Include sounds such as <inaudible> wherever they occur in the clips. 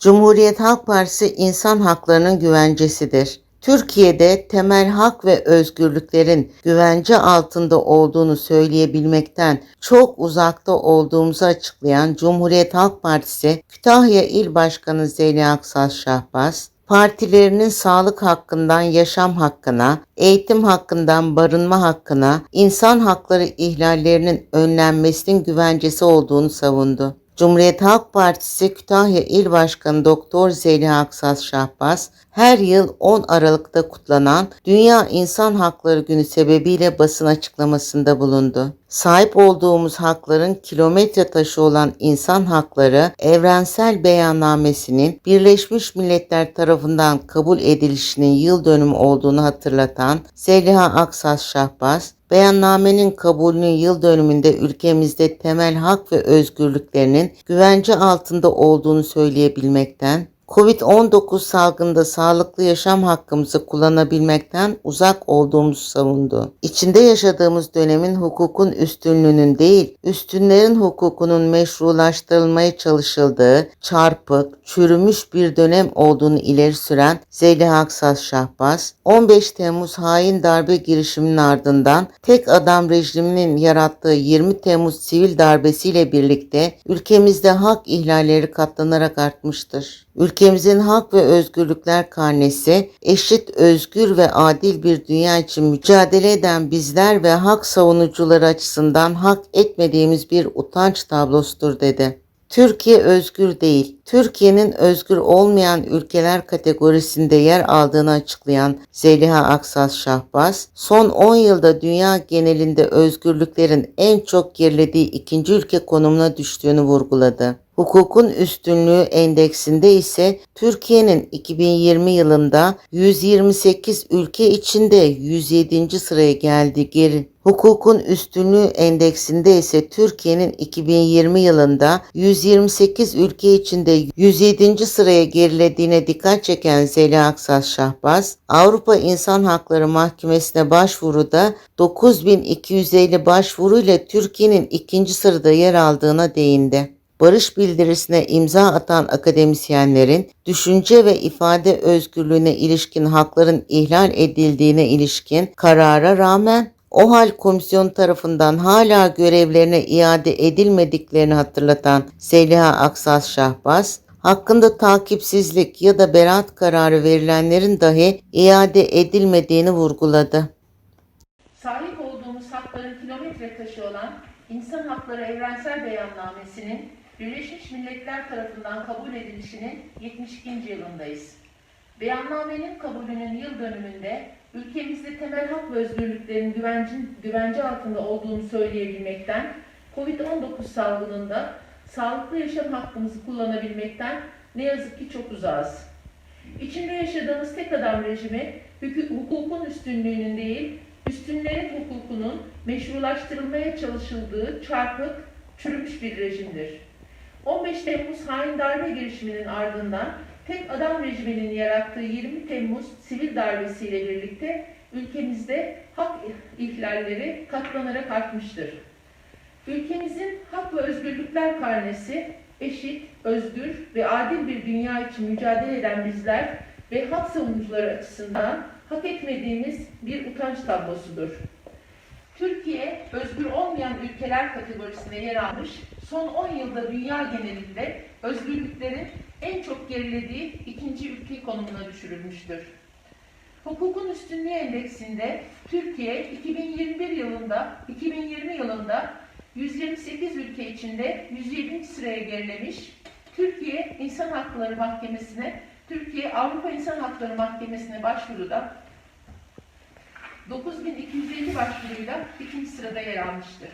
Cumhuriyet Halk Partisi insan haklarının güvencesidir. Türkiye'de temel hak ve özgürlüklerin güvence altında olduğunu söyleyebilmekten çok uzakta olduğumuzu açıklayan Cumhuriyet Halk Partisi Kütahya İl Başkanı Zeliha Aksaz Şahbaz, partilerinin sağlık hakkından yaşam hakkına, eğitim hakkından barınma hakkına, insan hakları ihlallerinin önlenmesinin güvencesi olduğunu savundu. Cumhuriyet Halk Partisi Kütahya İl Başkanı Doktor Zeliha Aksaz Şahbaz, her yıl 10 Aralık'ta kutlanan Dünya İnsan Hakları Günü sebebiyle basın açıklamasında bulundu. Sahip olduğumuz hakların kilometre taşı olan insan hakları evrensel beyannamesinin Birleşmiş Milletler tarafından kabul edilişinin yıl dönümü olduğunu hatırlatan Zeliha Aksaz Şahbaz, Beyannamenin kabulünün yıl dönümünde ülkemizde temel hak ve özgürlüklerinin güvence altında olduğunu söyleyebilmekten, Covid-19 salgında sağlıklı yaşam hakkımızı kullanabilmekten uzak olduğumuzu savundu. İçinde yaşadığımız dönemin hukukun üstünlüğünün değil, üstünlerin hukukunun meşrulaştırılmaya çalışıldığı çarpık, çürümüş bir dönem olduğunu ileri süren Zeliha Aksaz Şahbaz, 15 Temmuz hain darbe girişiminin ardından tek adam rejiminin yarattığı 20 Temmuz sivil darbesiyle birlikte ülkemizde hak ihlalleri katlanarak artmıştır. Ülkemizin hak ve özgürlükler karnesi eşit, özgür ve adil bir dünya için mücadele eden bizler ve hak savunucuları açısından hak etmediğimiz bir utanç tablosudur dedi. Türkiye özgür değil, Türkiye'nin özgür olmayan ülkeler kategorisinde yer aldığını açıklayan Zeliha Aksaz Şahbaz, son 10 yılda dünya genelinde özgürlüklerin en çok gerilediği ikinci ülke konumuna düştüğünü vurguladı. Hukukun üstünlüğü endeksinde ise Türkiye'nin 2020 yılında 128 ülke içinde 107. sıraya geldi geri. Hukukun üstünlüğü endeksinde ise Türkiye'nin 2020 yılında 128 ülke içinde 107. sıraya gerilediğine dikkat çeken Zeliha Aksaz Şahbaz, Avrupa İnsan Hakları Mahkemesi'ne başvuruda 9250 başvuruyla Türkiye'nin ikinci sırada yer aldığına değindi barış bildirisine imza atan akademisyenlerin düşünce ve ifade özgürlüğüne ilişkin hakların ihlal edildiğine ilişkin karara rağmen OHAL komisyon tarafından hala görevlerine iade edilmediklerini hatırlatan Zeliha Aksaz Şahbaz, hakkında takipsizlik ya da beraat kararı verilenlerin dahi iade edilmediğini vurguladı. Sahip olduğumuz hakların kilometre taşı olan İnsan Hakları Evrensel Beyannamesi'nin Birleşmiş Milletler tarafından kabul edilişinin 72. yılındayız. Beyannamenin kabulünün yıl dönümünde ülkemizde temel hak ve özgürlüklerin güvencin, güvence altında olduğunu söyleyebilmekten, Covid-19 salgınında sağlıklı yaşam hakkımızı kullanabilmekten ne yazık ki çok uzağız. İçinde yaşadığımız tek adam rejimi hukuk- hukukun üstünlüğünün değil, üstünlerin hukukunun meşrulaştırılmaya çalışıldığı çarpık, çürümüş bir rejimdir. 15 Temmuz hain darbe girişiminin ardından tek adam rejiminin yarattığı 20 Temmuz sivil darbesiyle birlikte ülkemizde hak ihlalleri katlanarak artmıştır. Ülkemizin hak ve özgürlükler karnesi eşit, özgür ve adil bir dünya için mücadele eden bizler ve hak savunucuları açısından hak etmediğimiz bir utanç tablosudur. Türkiye, özgür olmayan ülkeler kategorisine yer almış, son 10 yılda dünya genelinde özgürlüklerin en çok gerilediği ikinci ülke konumuna düşürülmüştür. Hukukun üstünlüğü endeksinde Türkiye 2021 yılında 2020 yılında 128 ülke içinde 107. sıraya gerilemiş. Türkiye İnsan Hakları Mahkemesi'ne, Türkiye Avrupa İnsan Hakları Mahkemesi'ne başvuruda 9250 başvuruyla ikinci sırada yer almıştır.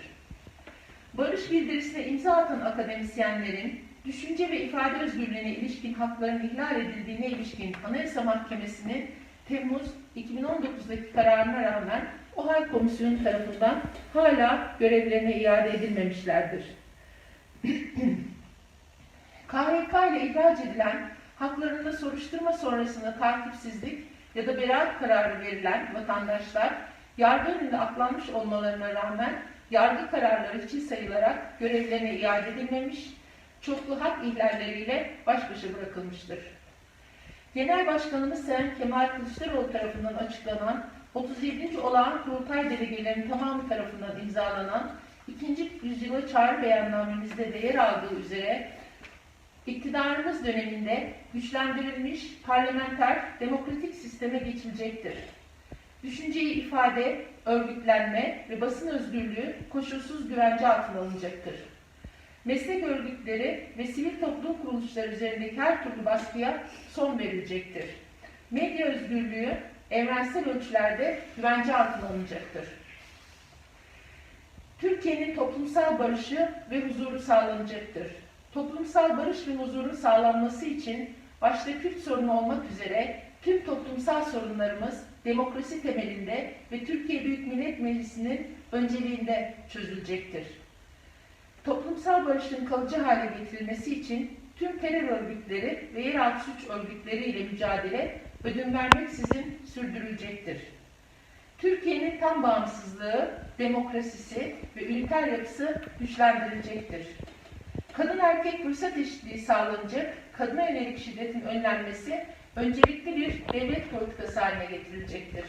Barış bildirisine imza atan akademisyenlerin düşünce ve ifade özgürlüğüne ilişkin hakların ihlal edildiğine ilişkin Anayasa Mahkemesi'nin Temmuz 2019'daki kararına rağmen OHAL Komisyonu tarafından hala görevlerine iade edilmemişlerdir. <clears throat> KHK ile ihraç edilen haklarında soruşturma sonrasında takipsizlik ya da beraat kararı verilen vatandaşlar yargı önünde aklanmış olmalarına rağmen yargı kararları için sayılarak görevlerine iade edilmemiş, çoklu hak ihlalleriyle baş başa bırakılmıştır. Genel Başkanımız Sayın Kemal Kılıçdaroğlu tarafından açıklanan 37. olağan kurultay delegelerinin tamamı tarafından imzalanan ikinci yüzyıla çağrı beyannamemizde de yer aldığı üzere iktidarımız döneminde güçlendirilmiş parlamenter demokratik sisteme geçilecektir. Düşünceyi ifade, örgütlenme ve basın özgürlüğü koşulsuz güvence altına alınacaktır. Meslek örgütleri ve sivil toplum kuruluşları üzerindeki her türlü baskıya son verilecektir. Medya özgürlüğü evrensel ölçülerde güvence altına alınacaktır. Türkiye'nin toplumsal barışı ve huzuru sağlanacaktır. Toplumsal barış ve huzurun sağlanması için başta Kürt sorunu olmak üzere tüm toplumsal sorunlarımız demokrasi temelinde ve Türkiye Büyük Millet Meclisi'nin önceliğinde çözülecektir. Toplumsal barışın kalıcı hale getirilmesi için tüm terör örgütleri ve yeraltı suç örgütleri ile mücadele ödün vermeksizin sürdürülecektir. Türkiye'nin tam bağımsızlığı, demokrasisi ve üniter yapısı güçlendirilecektir. Kadın erkek fırsat eşitliği sağlanacak, kadına yönelik şiddetin önlenmesi öncelikli bir devlet politikası haline getirilecektir.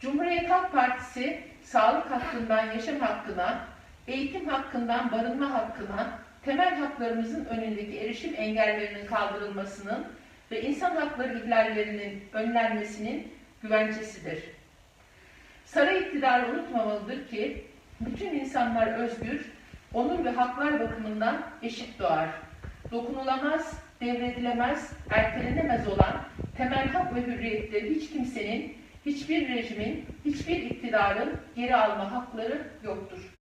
Cumhuriyet Halk Partisi sağlık hakkından yaşam hakkına, eğitim hakkından barınma hakkına, temel haklarımızın önündeki erişim engellerinin kaldırılmasının ve insan hakları ihlallerinin önlenmesinin güvencesidir. Saray iktidarı unutmamalıdır ki bütün insanlar özgür, onur ve haklar bakımından eşit doğar. Dokunulamaz, devredilemez, ertelenemez olan temel hak ve hürriyetleri hiç kimsenin, hiçbir rejimin, hiçbir iktidarın geri alma hakları yoktur.